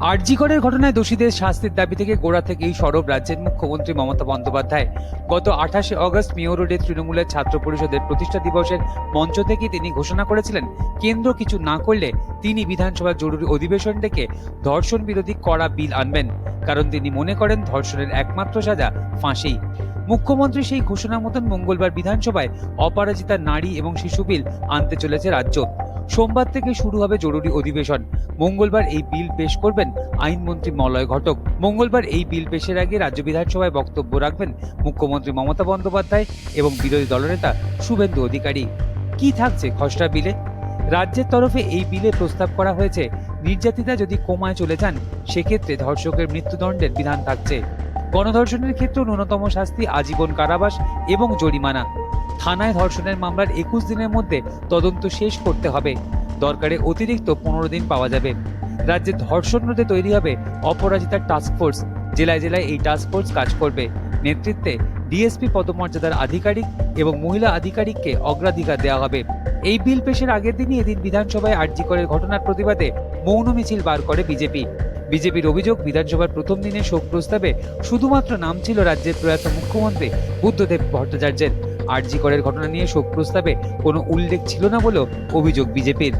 আরজিকরের ঘটনায় দোষীদের শাস্তির দাবি থেকে গোড়া থেকেই সরব রাজ্যের মুখ্যমন্ত্রী মমতা বন্দ্যোপাধ্যায়। গত আঠাশে অগস্ট মেয় রোডে তৃণমূলের ছাত্র পরিষদের প্রতিষ্ঠা দিবসের মঞ্চ থেকে তিনি ঘোষণা করেছিলেন, কেন্দ্র কিছু না করলে তিনি বিধানসভার জরুরি অধিবেশন ডেকে ধর্ষণ বিরোধী কড়া বিল আনবেন। কারণ তিনি মনে করেন ধর্ষণের একমাত্র সাজা ফাঁসি মুখ্যমন্ত্রী সেই ঘোষণা মতন মঙ্গলবার বিধানসভায় অপরাজিতা নারী এবং শিশু বিল আনতে চলেছে রাজ্য। সোমবার থেকে শুরু হবে জরুরি অধিবেশন। মঙ্গলবার এই বিল পেশ করবেন আইনমন্ত্রী মলয় ঘটক। মঙ্গলবার এই বিল পেশের আগে রাজ্য বিধানসভায় বক্তব্য রাখবেন মুখ্যমন্ত্রী মমতা বন্দ্যোপাধ্যায় এবং বিরোধী দলনেতা শুভেন্দু অধিকারী। কি থাকছে খসড়া বিলে? রাজ্যের তরফে এই বিলে প্রস্তাব করা হয়েছে, নির্যাতিতা যদি কোমায় চলে যান, সেক্ষেত্রে ধর্ষকের মৃত্যুদণ্ডের বিধান থাকছে। গণধর্ষণের ক্ষেত্রে ন্যূনতম শাস্তি, আজীবন কারাবাস এবং জরিমানা। থানায় ধর্ষণের মামলার একুশ দিনের মধ্যে তদন্ত শেষ করতে হবে। দরকারে অতিরিক্ত পনেরো দিন পাওয়া যাবে। রাজ্যে ধর্ষণ রোধে তৈরি হবে অপরাজিতার টাস্ক ফোর্স জেলায় জেলায় এই টাস্ক ফোর্স কাজ করবে। নেতৃত্বে ডিএসপি পদমর্যাদার আধিকারিক এবং মহিলা আধিকারিককে অগ্রাধিকার দেওয়া হবে। এই বিল পেশের আগের দিনই এদিন বিধানসভায় আরজিকরের ঘটনার প্রতিবাদে মৌন মিছিল বার করে বিজেপি। বিজেপির অভিযোগ, বিধানসভার প্রথম দিনে শোক প্রস্তাবে শুধুমাত্র নাম ছিল রাজ্যের প্রয়াত মুখ্যমন্ত্রী বুদ্ধদেব ভট্টাচার্যের। আরজি করের ঘটনা নিয়ে শোক প্রস্তাবে কোনো উল্লেখ ছিল না বলেও অভিযোগ বিজেপির।